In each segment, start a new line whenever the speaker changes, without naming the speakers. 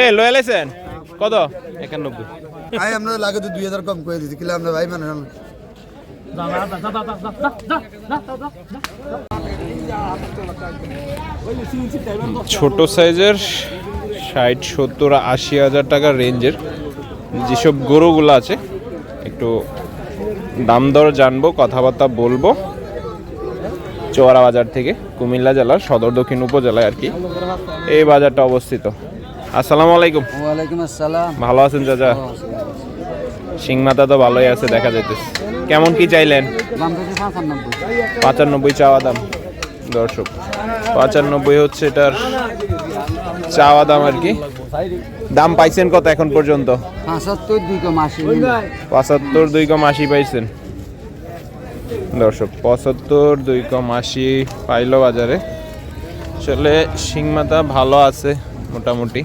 এ লয়ে লাইছেন? কত? একানব্বই।
ভাই আমরা লাগে তো দুই হাজার কম করে দিচ্ছি কিলে আমরা ভাই মানে
ছোট সাইজের ষাট সত্তর আশি হাজার টাকার রেঞ্জের যেসব গরুগুলো আছে একটু দাম দর জানব কথাবার্তা বলব। চোয়ারা বাজার থেকে কুমিল্লা জেলার সদর দক্ষিণ উপজেলায় আর কি। এই বাজারটা অবস্থিত। আসসালামু আলাইকুম।
ওয়ালাইকুম আসসালাম।
ভালো আছেন চাচা? সিংমাতা তো ভালোই আছে দেখা যাইতেছে। কেমন কি চাইলেন?
পঁচানব্বই।
চাওয়া দাম দর্শক। পাঁচানব্বই হচ্ছে এটার চাওয়া দাম আর কি। দাম পাইছেন কত এখন পর্যন্ত?
পঁচাত্তর দুই কম আশি।
পঁচাত্তর দুই কম আশি পাইছেন। দর্শক পঁচাত্তর দুই কম আশি পাইলো বাজারে। আসলে সিংমাতা ভালো আছে মোটামুটি।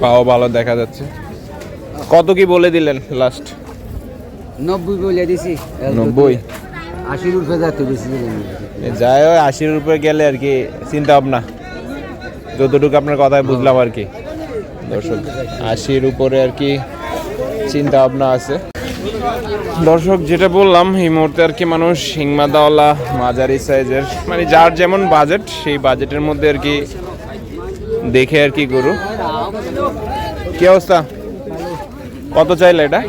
পাও ভালো দেখা যাচ্ছে। কত কি বলে দিলেন লাস্ট
নব্বই বলে দিছি।
নব্বই।
আশির উপরে যাতে বেশি
যাই হোক আশির উপরে গেলে আর কি চিন্তা ভাবনা। যতটুকু আপনার কথায় বুঝলাম আর কি। দর্শক আশির উপরে আর কি চিন্তা ভাবনা আছে। দর্শক যেটা বললাম এই মুহূর্তে আর কি মানুষ হিংমাদাওয়ালা মাঝারি সাইজের মানে যার যেমন বাজেট সেই বাজেটের মধ্যে আর কি দেখে আর কি গরু। কি অবস্থা? কত চাইলে এটা?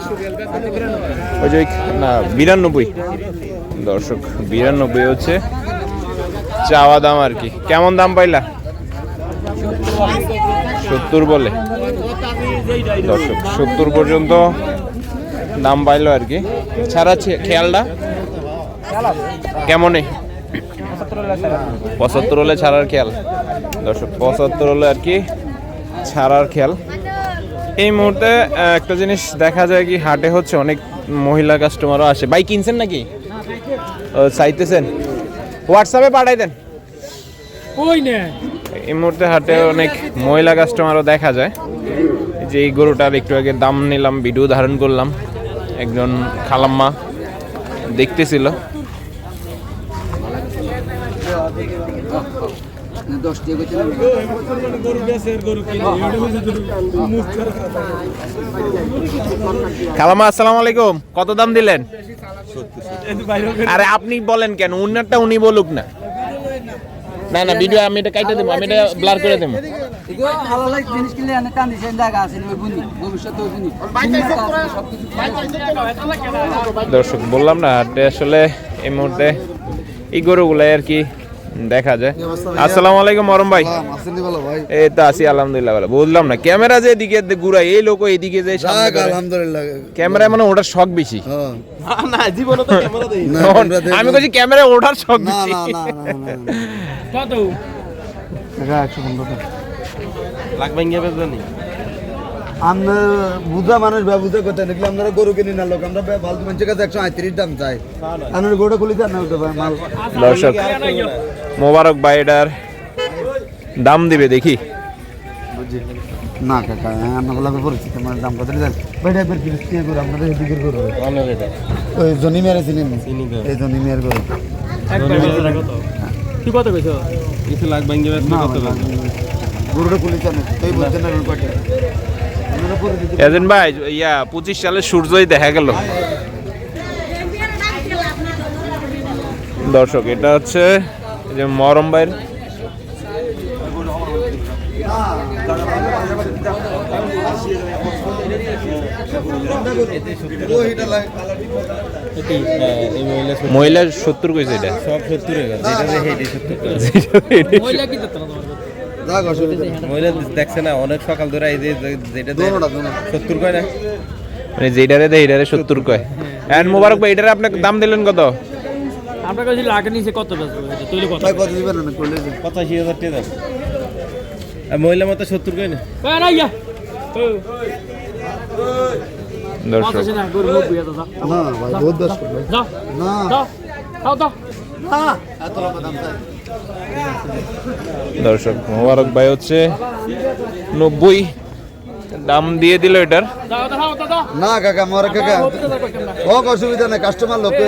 ওই যে না, বিরানব্বই। দর্শক, বিরানব্বই হচ্ছে চাওয়া দাম আর কি। কেমন দাম পাইলা? সত্তর বলে। দর্শক, সত্তর পর্যন্ত দাম পাইলো আর কি। ছাড়া খেয়ালটা? কেমনে? পঁচাত্তর হলে ছাড়ার খেয়াল। দর্শক, পঁচাত্তর হলে আর কি ছাড়ার খেয়াল। এই মুহূর্তে একটা জিনিস দেখা যায় কি হাটে হচ্ছে অনেক মহিলা কাস্টমারও আসে। বাইক কিনছেন নাকি? চাইতেছেন। হোয়াটসঅ্যাপে পাঠাই দেন। এই মুহূর্তে হাটে অনেক মহিলা কাস্টমারও দেখা যায়। যে এই গরুটার একটু আগে দাম নিলাম ভিডিও ধারণ করলাম। একজন খালাম্মা দেখতেছিল।
দশ টাকা
গরু
আসসালামু আলাইকুম। কত দাম দিলেন? আরে আপনি বলেন কেন? উনারটা উনি বলুক না। না না ভিডিও আমি এটা কাইটে দেবো আমি এটা ব্লার করে দেবো। দর্শক বললাম না আসলে এই মুহূর্তে এই গরুগুলাই আর কি দেখা যায়। আসসালামু আলাইকুম মরম ভাই। এই তো আছি আলহামদুলিল্লাহ ভালো। বুঝলাম না ক্যামেরা যে এদিকে ঘুরাই এই লোক এদিকে করে।
আলহামদুলিল্লাহ।
ক্যামেরায় মানে ওটার শখ বেশি।
হ্যাঁ।
না জীবনে তো ক্যামেরা দেই।
আমি বলছি ক্যামেরায় ওঠার শখ বেশি।
কত
টাকা
লাখ ভাঙ্গিয়ে বেচবেনি
আমরা বুঝা মানুষ ব্যবসা করতে দেখলে আমরা গরু কিনি না লোক। আমরা ফালতু মানুষের কাছে একশো আটত্রিশ দাম চাই। আমরা গরুটা খুলি না মাল।
দর্শক। মোবারক ভাই এটার দাম দিবে দেখি।
না কাকা হ্যাঁ, পরিচিত দাম কত জানি ভাই টাইপের কি কি গরু আমাদের এদিকের গরু ওই জনি মেরে চিনেন এই জনি মেয়ের গরু
কি কত কইছো? কিছু লাখ ভাঙ্গিয়ে
না ভাই, গরুটা তুই বলছেন না
এজেন্ট ইয়া পঁচিশ সালে সূর্যই দেখা গেল। দর্শক এটা হচ্ছে যে মরম ভাইয়ের
ওইটা
মহিলা সত্তর কইছে এটা?
সব সত্তর হয়ে মহিলা দেখছে না অনেক সকাল ধরে এই যে যেটা সত্তর কয় না?
মানে যেটারে দেয় এটারে সত্তর কয়। এন্ড মোবারক ভাই এটারে আপনাকে দাম দিলেন কত?
আপনার কাছে লাখ নিচে কত বেচবো এটা তুইলে কত
ভাই কত দিবেন না করলে যে।
পঁচাশি হাজার টাকা দাম আর মহিলা মতো সত্তর কয় না
না ইয়া
দর্শক
না গরু নব্বই হাজার দাও
না ভাই বহুত দশ করবে
দাও
না
দাও দাও দাও
না এত লম্বা দাম
দর্শক মোবারক ভাই হচ্ছে নব্বই দাম দিয়ে দিল এটার
দাও দাও দাও দাও
না কাকা মরে কাকা অসুবিধা নেই কাস্টমার লোকে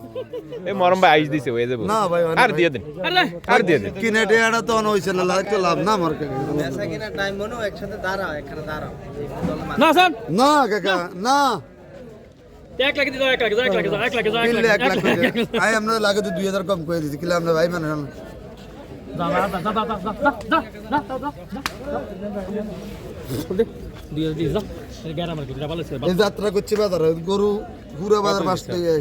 এ মরম ভাই আইস দিছে ওই যাব।
না ভাই
আর দিয়ে দিন
আর
দিয়ে দিন।
কিনে টেয়াটা তো অন হইছে না লাগতো লাভ না আমার কাছে। বেচা টাইম মনো একসাথে দাঁড়াও এখানে দাঁড়াও।
না স্যার।
না কাকা না।
এক লাখ দিও এক লাখ দিও এক লাখ দিও
এক
লাখ দিও
এক লাখ আই আমরা লাগে তো 2000 কম করে দিছি কিলা আমরা ভাই মানে যাত্রা করছে বাজার গরু ঘুরে বাজার পাশ
থেকে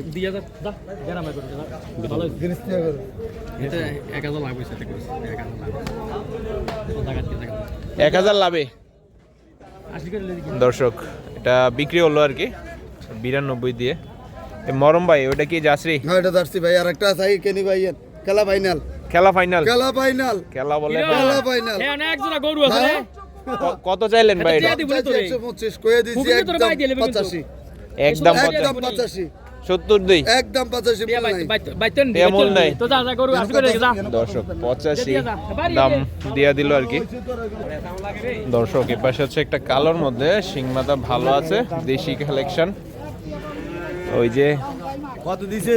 এক হাজার
লাভে। দর্শক এটা বিক্রি হলো আর কি বিরানব্বই দিয়ে। মরম ভাই ওটা কি জাসরি
হ্যাঁ, ভাই আর একটা কেনি ভাই খেলা ফাইনাল
খেলা ফাইনাল
খেলা ফাইনাল
খেলা বলে
খেলা ফাইনাল
হ্যাঁ অনেক জোড়া গরু আছে
কত চাইলেন ভাই এটা
125 কয়ে দিছি একদম 85
একদম
85
70 দেই।
একদম
85 মূল নাই।
তো যা যা গরু আসবে যা।
দর্শক 85 দাম দিয়া দিল আর কি। দর্শক এপাশে হচ্ছে একটা কালোর মধ্যে সিংমাতা ভালো আছে দেশি কালেকশন ওই যে
কত দিছে?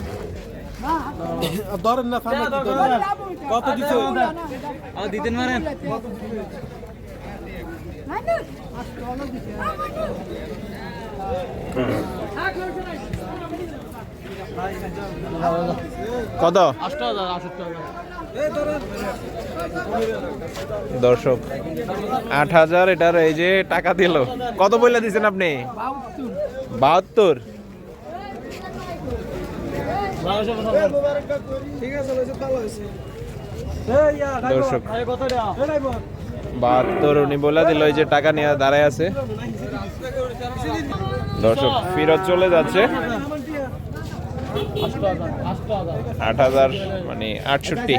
ধরেন না কত দিছে?
দিতেন মারেন।
কত? দর্শক আট হাজার এটার এই যে টাকা দিল। কত বইলা দিচ্ছেন আপনি? বাহাত্তর।
পঁচাত্তর
দর্শক, বাহাত্তর উনি বলে দিল যে টাকা নিয়ে দাঁড়ায় আছে। দর্শক, ফিরত চলে যাচ্ছে। আট হাজার মানে আটষট্টি।